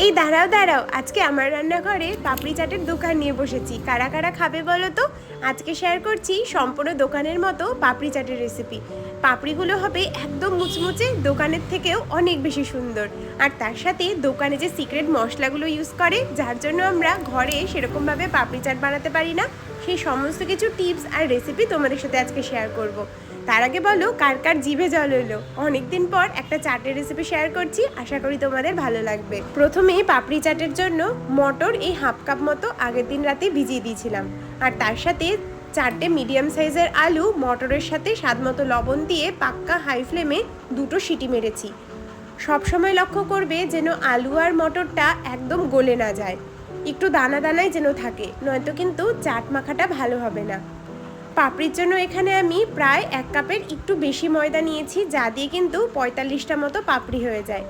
এই দাঁড়াও দাঁড়াও, আজকে আমার রান্নাঘরে পাপড়ি চাটের দোকান নিয়ে বসেছি। কারা কারা খাবে বলো তো? আজকে শেয়ার করছি সম্পূর্ণ দোকানের মতো পাপড়ি চাটের রেসিপি পাপড়িগুলো হবে একদম মুচমুচে, দোকানের থেকেও অনেক বেশি সুন্দর। আর তার সাথে দোকানে যে সিক্রেট মশলাগুলো ইউজ করে, যার জন্য আমরা ঘরে সেরকমভাবে পাপড়ি চাট বানাতে পারি না, সেই সমস্ত কিছু টিপস আর রেসিপি তোমাদের সাথে আজকে শেয়ার করব। তার আগে বলো, কার কার জিভে জল হলো অনেকদিন পর একটা চাটের রেসিপি শেয়ার করছি, আশা করি তোমাদের ভালো লাগবে। প্রথমে পাপড়ি চাটের জন্য মটর এই হাফ কাপ মতো আগের দিন রাতে ভিজিয়ে দিয়েছিলাম। আর তার সাথে চারটে মিডিয়াম সাইজের আলু, মটরের সাথে স্বাদ মতো লবণ দিয়ে পাক্কা হাই ফ্লেমে দুটো সিটি মেরেছি। সবসময় লক্ষ্য করবে যেন আলু আর মটরটা একদম গলে না যায়। একটু দানা দানাই যেন থাকে, নয়তো কিন্তু চাট মাখাটা ভালো হবে না। পাপড়ির জন্য এখানে আমি প্রায় এক কাপের একটু বেশি ময়দা নিয়েছি, যা দিয়ে কিন্তু পঁয়তাল্লিশটা মতো পাপড়ি হয়ে যায়।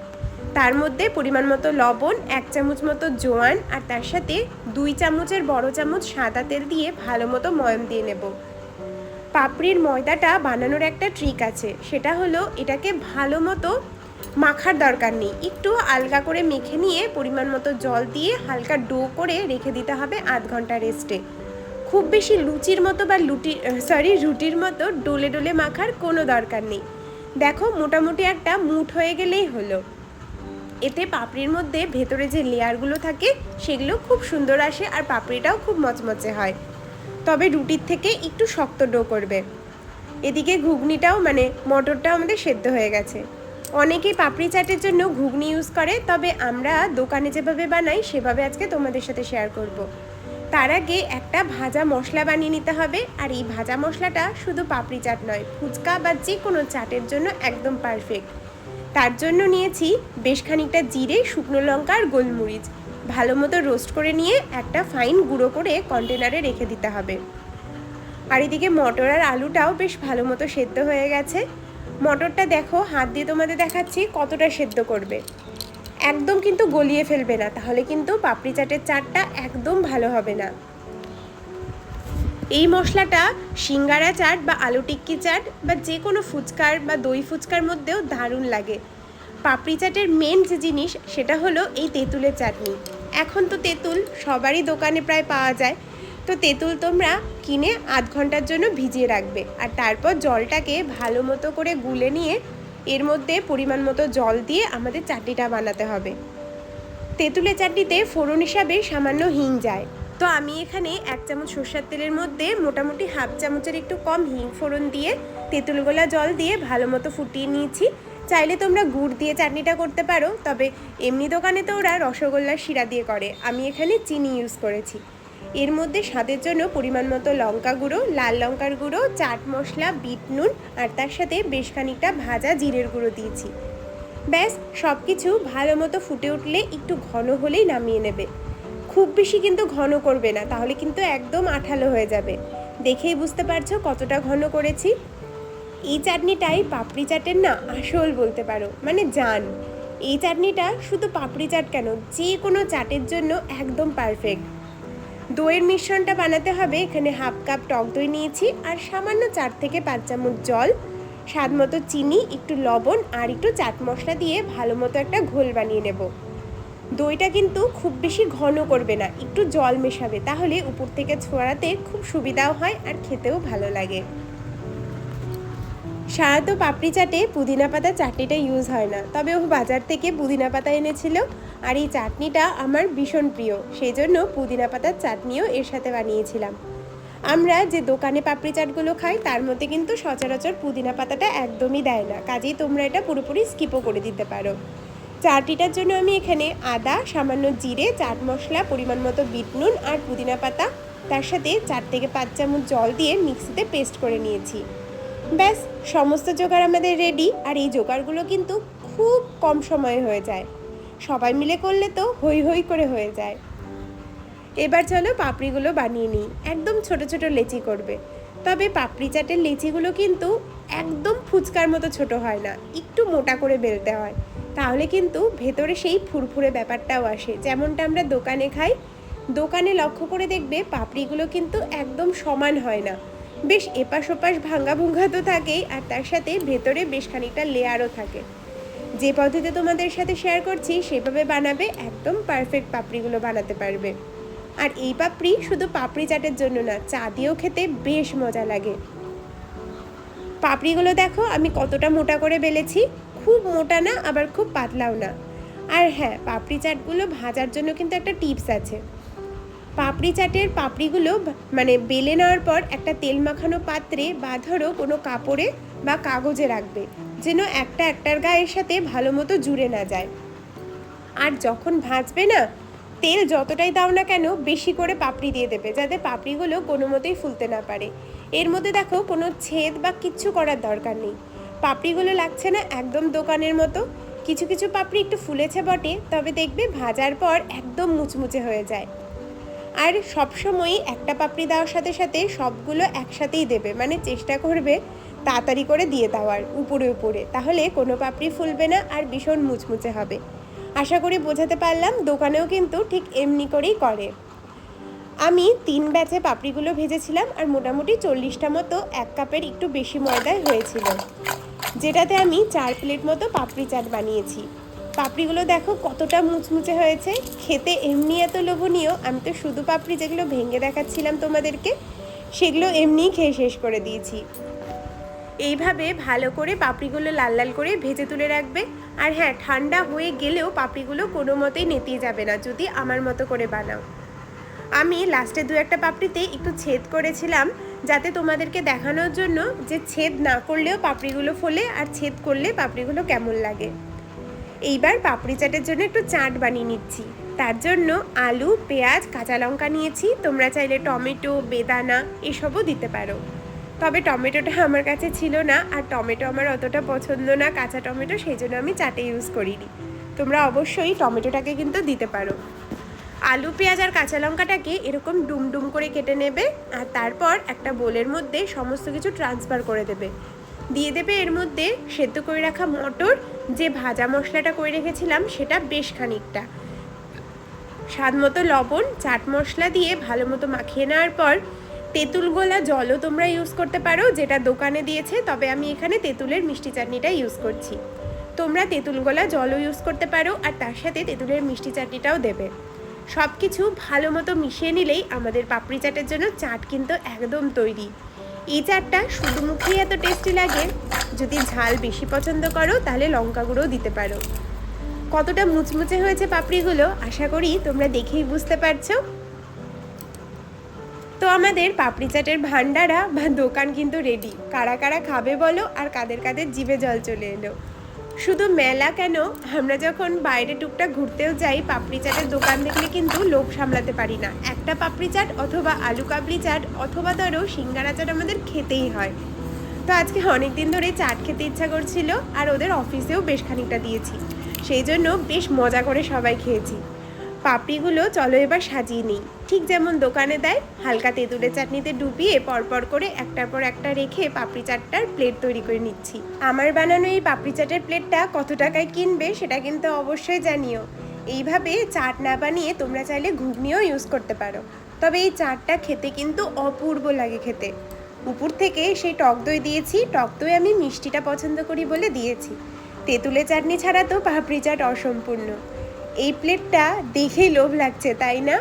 তার মধ্যে পরিমাণ মতো লবণ, এক চামচ মতো জোয়ান, আর তার সাথে দুই চামচের বড় চামচ সাদা তেল দিয়ে ভালো মতো ময়ম দিয়ে নেব। পাপড়ির ময়দাটা বানানোর একটা ট্রিক আছে, সেটা হলো এটাকে ভালো মতো মাখার দরকার নেই। একটু আলগা করে মেখে নিয়ে পরিমাণ মতো জল দিয়ে হালকা ডো করে রেখে দিতে হবে আধ ঘণ্টা রেস্টে খুব বেশি লুচির মতো বা লুটি সরি রুটির মতো ডোলে ডোলে মাখার কোনো দরকার নেই। দেখো, মোটামুটি একটা মুঠ হয়ে গেলেই হলো। এতে পাপড়ির মধ্যে ভেতরে যে লেয়ারগুলো থাকে, সেগুলো খুব সুন্দর আসে আর পাপড়িটাও খুব মচমচে হয়। তবে রুটির থেকে একটু শক্ত ডো করবে। এদিকে ঘুগনিটাও মানে মটরটাও আমাদের সেদ্ধ হয়ে গেছে। অনেকেই পাপড়ি চাটের জন্য ঘুগনি ইউজ করে, তবে আমরা দোকানে যেভাবে বানাই, সেভাবে আজকে তোমাদের সাথে শেয়ার করব। তার আগে একটা ভাজা মশলা বানিয়ে নিতে হবে। আর এই ভাজা মশলাটা শুধু পাপড়ি চাট নয়, ফুচকা বা যে কোনো চাটের জন্য একদম পারফেক্ট তার জন্য নিয়েছি বেশ খানিকটা জিরে, শুকনো লঙ্কা আর গোলমরিচ। ভালো মতো রোস্ট করে নিয়ে একটা ফাইন গুঁড়ো করে কন্টেনারে রেখে দিতে হবে। আর এদিকে মটর আর আলুটাও বেশ ভালো মতো সেদ্ধ হয়ে গেছে। মটরটা দেখো, হাত দিয়ে তোমাদের দেখাচ্ছি কতটা সেদ্ধ করবে। একদম কিন্তু গলিয়ে ফেলবে না, তাহলে কিন্তু পাপড়ি চাটের চাটটা একদম ভালো হবে না। এই মশলাটা সিঙ্গারা চাট বা আলু টিক্কি চাট বা যে কোনো ফুচকার বা দই ফুচকার মধ্যেও দারুণ লাগে। পাপড়ি চাটের মেন যে জিনিস, সেটা হলো এই তেঁতুলের চাটনি। এখন তো তেঁতুল সবারই দোকানে প্রায় পাওয়া যায়। তো তেঁতুল তোমরা কিনে আধ ঘণ্টার জন্য ভিজিয়ে রাখবে। আর তারপর জলটাকে ভালো মতো করে গুলে নিয়ে এর মধ্যে পরিমাণ মতো জল দিয়ে আমাদের চাটনিটা বানাতে হবে। তেঁতুলের চাটনিতে ফোড়ন হিসাবে সামান্য হিং যায়। তো আমি এখানে এক চামচ সর্ষের তেলের মধ্যে মোটামুটি হাফ চামচের একটু কম হিং ফোড়ন দিয়ে তেঁতুল গোলা জল দিয়ে ভালো মতো ফুটিয়ে নিয়েছি। চাইলে তোমরা গুড় দিয়ে চাটনিটা করতে পারো, তবে এমনি দোকানে তো ওরা রসগোল্লার শিরা দিয়ে করে। আমি এখানে চিনি ইউজ করেছি। এর মধ্যে স্বাদের জন্য পরিমাণ মতো লঙ্কা গুঁড়ো, লাল লঙ্কার গুঁড়ো, চাট মশলা, বিট নুন আর তার সাথে বেশ খানিকটা ভাজা জিরের গুঁড়ো দিয়েছি। ব্যাস সব কিছু ভালো মতো ফুটে উঠলে একটু ঘন হলেই নামিয়ে নেবে। খুব বেশি কিন্তু ঘন করবে না, তাহলে কিন্তু একদম আঠালো হয়ে যাবে। দেখেই বুঝতে পারছ কতটা ঘন করেছি? এই চাটনিটাই পাপড়ি চাটের না আসল বলতে পারো মানে জান। এই চাটনিটা শুধু পাপড়ি চাট কেন, যে কোনো চাটের জন্য একদম পারফেক্ট দইয়ের মিশ্রণটা বানাতে হবে। এখানে হাফ কাপ টক দই নিয়েছি আর সামান্য চার থেকে পাঁচ চামচ জল, স্বাদ মতো চিনি, একটু লবণ আর একটু চাট মশলা দিয়ে ভালো মতো একটা ঘোল বানিয়ে নেব। দইটা কিন্তু খুব বেশি ঘন করবে না, একটু জল মেশাবে, তাহলে উপর থেকে ছোঁড়াতে খুব সুবিধাও হয় আর খেতেও ভালো লাগে। সারাত পাপড়ি চাটে, পুদিনা পাতা চাটনিটা ইউজ হয় না। তবে ও বাজার থেকে পুদিনা পাতা এনেছিল। আর এই চাটনিটা আমার ভীষণ প্রিয়। সেই জন্য পুদিনা পাতার চাটনিও এর সাথে বানিয়েছিলাম। আমরা যে দোকানে পাপড়ি চাটগুলো খাই, তার মধ্যে কিন্তু সচরাচর পুদিনা পাতাটা একদমই দেয় না। কাজেই তোমরা এটা পুরোপুরি স্কিপও করে দিতে পারো। চাটনিটার জন্য আমি এখানে আদা, সামান্য জিরে, চাট মশলা, পরিমাণ মতো বিট নুন আর পুদিনা পাতা, তার সাথে চার থেকে পাঁচ চামচ জল দিয়ে মিক্সিতে পেস্ট করে নিয়েছি। ব্যাস, সমস্ত জোগাড় আমাদের রেডি আর এই জোগাড়গুলো কিন্তু খুব কম সময়ে হয়ে যায়। সবাই মিলে করলে তো হই হই করে হয়ে যায়। এবার চলো পাপড়িগুলো বানিয়ে নিই। একদম ছোট ছোট লেচি করবে। তবে পাপড়ি চাটের লেচিগুলো কিন্তু একদম ফুচকার মতো ছোট হয় না, একটু মোটা করে বেলতে হয়। তাহলে কিন্তু ভেতরে সেই ফুরফুরে ব্যাপারটাও আসে। যেমনটা আমরা দোকানে খাই, দোকানে লক্ষ্য করে দেখবে পাপড়িগুলো কিন্তু একদম সমান হয় না। বেশ এপাশ ওপাশ ভাঙ্গা ভুঙ্গা তো থাকেই, আর তার সাথে ভেতরে বেশ খানিকটা লেয়ারও থাকে। যে পদ্ধতিতে তোমাদের সাথে শেয়ার করছি, সেভাবে বানাবে, একদম পারফেক্ট পাপড়িগুলো বানাতে পারবে। আর এই পাপড়ি শুধু পাপড়ি চাটের জন্য না, চা দিয়েও খেতে বেশ মজা লাগে। পাপড়িগুলো দেখো, আমি কতটা মোটা করে বেলেছি, খুব মোটা না, আবার খুব পাতলাও না। আর হ্যাঁ পাপড়ি চাটগুলো ভাজার জন্য কিন্তু একটা টিপস আছে। পাপড়ি চাটের পাপড়িগুলো মানে বেলে নেওয়ার পর একটা তেল মাখানো পাত্রে বা ধরো কোনো কাপড়ে বা কাগজে রাখবে, যেন একটা একটার গায়ের সাথে ভালো মতো জুড়ে না যায়। আর যখন ভাজবে না, তেল যতটাই দাও না কেন বেশি করে পাপড়ি দিয়ে দেবে, যাতে পাপড়িগুলো কোনো মতেই ফুলতে না পারে। এর মধ্যে দেখো কোনো ছেদ বা কিচ্ছু করার দরকার নেই। পাপড়িগুলো লাগছে না একদম দোকানের মতো। কিছু কিছু পাপড়ি একটু ফুলেছে বটে, তবে দেখবে ভাজার পর একদম মুচমুচে হয়ে যায়। আর সবসময়ই একটা পাপড়ি দেওয়ার সাথে সাথে সবগুলো একসাথেই দেবে। মানে চেষ্টা করবে তাড়াতাড়ি করে দিয়ে দেওয়ার, উপরে উপরে। তাহলে কোনো পাপড়ি ফুলবে না আর ভীষণ মুচমুচে হবে। আশা করি বোঝাতে পারলাম, দোকানেও কিন্তু ঠিক এমনি করেই করে। আমি তিন ব্যাচে পাপড়িগুলো ভেজেছিলাম আর মোটামুটি চল্লিশটা মতো এক কাপের একটু বেশি ময়দায় হয়েছিল। যেটাতে আমি চার প্লেট মতো পাপড়ি চাট বানিয়েছি। পাপড়িগুলো দেখো কতটা মুচমুচে হয়েছে। খেতে এমনি এত লোভনীয়, আমি তো শুধু পাপড়ি যেগুলো ভেঙে দেখাচ্ছিলাম তোমাদেরকে, সেগুলো এমনিই খেয়ে শেষ করে দিয়েছি। এইভাবে ভালো করে পাপড়িগুলো লাল লাল করে ভেজে তুলে রাখবে। আর হ্যাঁ ঠান্ডা হয়ে গেলেও পাপড়িগুলো কোনো মতেই নেতিয়ে যাবে না, যদি আমার মতো করে বানাও। আমি লাস্টে দু একটা পাপড়িতে একটু ছেদ করেছিলাম, যাতে তোমাদেরকে দেখানোর জন্য যে ছেদ না করলেও পাপড়িগুলো ফোলে, আর ছেদ করলে পাপড়িগুলো কেমন লাগে। এইবার পাপড়ি চাটের জন্য একটু চাট বানিয়ে নিচ্ছি। তার জন্য আলু, পেঁয়াজ, কাঁচা লঙ্কা নিয়েছি। তোমরা চাইলে টমেটো, বেদানা এসবও দিতে পারো। তবে টমেটোটা আমার কাছে ছিল না আর টমেটো আমার অতটা পছন্দ না, কাঁচা টমেটো সেই জন্য আমি চাটে ইউজ করিনি। তোমরা অবশ্যই টমেটোটাকে কিন্তু দিতে পারো। আলু, পেঁয়াজ আর কাঁচা লঙ্কাটাকে এরকম ডুম ডুম করে কেটে নেবে আর তারপর একটা বোলের মধ্যে সমস্ত কিছু ট্রান্সফার করে দেবে। দিয়ে দেবে এর মধ্যে সেদ্ধ করে রাখা মটর, যে ভাজা মশলাটা করে রেখেছিলাম সেটা বেশ খানিকটা। স্বাদ মতো লবণ, চাট মশলা দিয়ে ভালো মতো মাখিয়ে নেওয়ার পর তেঁতুল গোলা জলও তোমরা ইউজ করতে পারো, যেটা দোকানে দিয়েছে, তবে আমি এখানে তেঁতুলের মিষ্টি চাটনিটা ইউজ করছি। তোমরা তেঁতুল গোলা জলও ইউজ করতে পারো, আর তার সাথে তেঁতুলের মিষ্টি চাটনিটাও দেবে। সব কিছু ভালো মতো মিশিয়ে নিলেই আমাদের পাপড়ি চাটের জন্য চাট কিন্তু একদম তৈরি। এই চাটটা শুধু মুখেই এত টেস্টি লাগে। যদি ঝাল বেশি পছন্দ করো, তাহলে লঙ্কা গুঁড়োও দিতে পারো। কতটা মুচমুচে হয়েছে পাপড়িগুলো, আশা করি তোমরা দেখেই বুঝতে পারছ। তো আমাদের পাপড়ি চাটের ভান্ডারা বা দোকান কিন্তু রেডি কারা কারা খাবে বলো, আর কাদের কাদের জিভে জল চলে এলো। শুধু মেলা কেন? আমরা যখন বাইরে টুকটা ঘুরতেও যাই, পাপড়ি চাটের দোকান দেখলে কিন্তু লোভ সামলাতে পারি না। একটা পাপড়ি চাট অথবা আলু কাবলি চাট অথবা ধরো সিঙ্গারা চাট আমাদের খেতেই হয়। তো আজকে অনেক দিন ধরে চাট খেতে ইচ্ছা করছিল আর ওদের অফিসেও বেশ খানিকটা দিয়েছি। সেই জন্য বেশ মজা করে সবাই খেয়েছি। পাপড়িগুলো চলো এবার সাজিয়ে নিই। ঠিক যেমন দোকানে দেয়, হালকা তেঁতুলের চাটনিতে ডুবিয়ে পরপর করে একটার পর একটা রেখে পাপড়ি চাটটার প্লেট তৈরি করে নিচ্ছি। আমার বানানো এই পাপড়ি চাটের প্লেটটা কত টাকায় কিনবে সেটা কিন্তু অবশ্যই জানিও। এইভাবে চাট না বানিয়ে তোমরা চাইলে ঘুগনিও ইউজ করতে পারো। তবে এই চাটটা খেতে কিন্তু অপূর্ব লাগে খেতে। উপর থেকে সেই টক দই দিয়েছি, টক দই আমি মিষ্টিটা পছন্দ করি বলে দিয়েছি। তেঁতুলের চাটনি ছাড়া তো পাপড়ি চাট অসম্পূর্ণ। এই প্লেটটা দেখেই লোভ লাগছে, তাই না?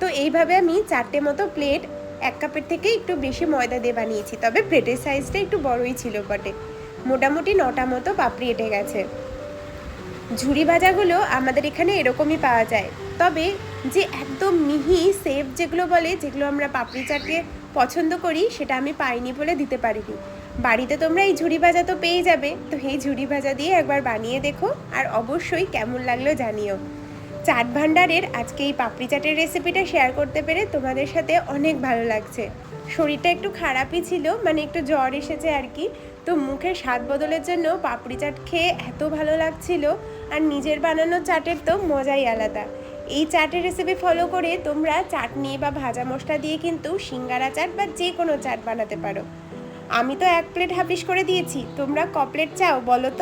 তো এইভাবে আমি চারটে মতো প্লেট এক কাপের থেকে একটু বেশি ময়দা দিয়ে বানিয়েছি, তবে প্লেটের সাইজটা একটু বড়ই ছিল বটে। মোটামুটি নটা মতো পাপড়ি এঁটে গেছে। ঝুড়ি ভাজাগুলো আমাদের এখানে এরকমই পাওয়া যায়। তবে যে একদম মিহি সেফ যেগুলো বলে, যেগুলো আমরা পাপড়ি চাটকে পছন্দ করি, সেটা আমি পাইনি বলে দিতে পারিনি। বাড়িতে তোমরা এই ঝুড়ি ভাজা তো পেয়ে যাবে। তো এই ঝুড়ি ভাজা দিয়ে একবার বানিয়ে দেখো আর অবশ্যই কেমন লাগল জানিও। চাট ভাণ্ডারের আজকে এই পাপড়ি চাটের রেসিপিটা শেয়ার করতে পেরে তোমাদের সাথে অনেক ভালো লাগছে। শরীরটা একটু খারাপই ছিল মানে একটু জ্বর এসেছে আর কি। তো মুখের স্বাদ বদলের জন্য পাপড়ি চাট খেয়ে এত ভালো লাগছিল আর নিজের বানানো চাটের তো মজাই আলাদা। এই চাটের রেসিপি ফলো করে তোমরা চাটনি বা ভাজা মশলা দিয়ে কিন্তু সিঙ্গারা চাট বা যে কোনো চাট বানাতে পারো। আমি তো এক প্লেট হাফিস করে দিয়েছি। তোমরা ক প্লেট চাও বলো তো?